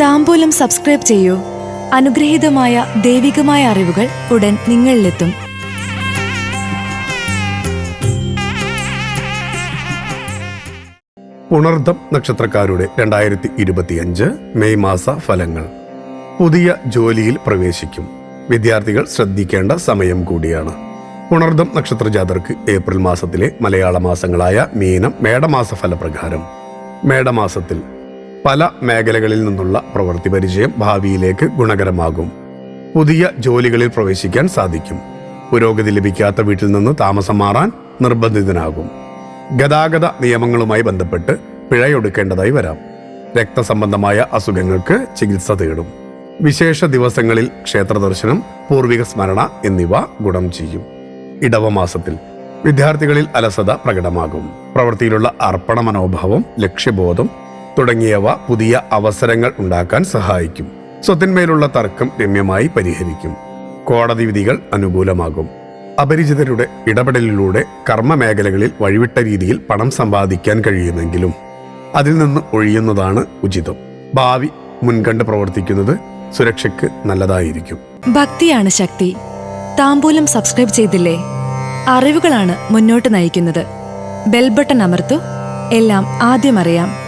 താമ്പൂലം subscribe ചെയ്യൂ. അനുഗ്രഹീതമായ ദൈവികമായ അറിവുകൾ ഉടൻ നിങ്ങളിലെത്തും. ഉണർദം നക്ഷത്രക്കാരുടെ രണ്ടായിരത്തി ഇരുപത്തിയഞ്ച് മെയ് മാസ ഫലങ്ങൾ. പുതിയ ജോലിയിൽ പ്രവേശിക്കും. വിദ്യാർത്ഥികൾ ശ്രദ്ധിക്കേണ്ട സമയം കൂടിയാണ്. ഉണർദം നക്ഷത്ര ജാതർക്ക് ഏപ്രിൽ മാസത്തിലെ മലയാള മാസങ്ങളായ മീനം മേടമാസ ഫലപ്രകാരം. മേടമാസത്തിൽ പല മേഖലകളിൽ നിന്നുള്ള പ്രവൃത്തി പരിചയം ഭാവിയിലേക്ക് ഗുണകരമാകും. പുതിയ ജോലികളിൽ പ്രവേശിക്കാൻ സാധിക്കും. പുരോഗതി ലഭിക്കാത്ത വീട്ടിൽ നിന്ന് താമസം മാറാൻ നിർബന്ധിതനാകും. ഗതാഗത നിയമങ്ങളുമായി ബന്ധപ്പെട്ട് പിഴയൊടുക്കേണ്ടതായി വരാം. രക്തസംബന്ധമായ അസുഖങ്ങൾക്ക് ചികിത്സ തേടും. വിശേഷ ദിവസങ്ങളിൽ ക്ഷേത്ര ദർശനം പൂർവിക സ്മരണ എന്നിവ ഗുണം ചെയ്യും. ഇടവമാസത്തിൽ വിദ്യാർത്ഥികളിൽ അലസത പ്രകടമാകും. പ്രവൃത്തിയിലുള്ള അർപ്പണ മനോഭാവം ലക്ഷ്യബോധം തുടങ്ങിയവ പുതിയ അവസരങ്ങൾ ഉണ്ടാക്കാൻ സഹായിക്കും. സ്വത്തിന്മേലുള്ള തർക്കം രമ്യമായി പരിഹരിക്കും. കോടതി വിധികൾ അനുകൂലമാകും. അപരിചിതരുടെ ഇടപെടലിലൂടെ കർമ്മ മേഖലകളിൽ വഴിവിട്ട രീതിയിൽ പണം സമ്പാദിക്കാൻ കഴിയുമെങ്കിലും അതിൽ നിന്ന് ഒഴിയുന്നതാണ് ഉചിതം. ഭാവി മുൻകണ്ട് പ്രവർത്തിക്കുന്നത് സുരക്ഷയ്ക്ക് നല്ലതായിരിക്കും. ഭക്തിയാണ് ശക്തി. താമ്പൂലം സബ്സ്ക്രൈബ് ചെയ്തില്ലേ? അറിവുകളാണ് മുന്നോട്ട് നയിക്കുന്നത്. ബെൽബട്ടൺ അമർത്തു. എല്ലാം ആദ്യം അറിയാം.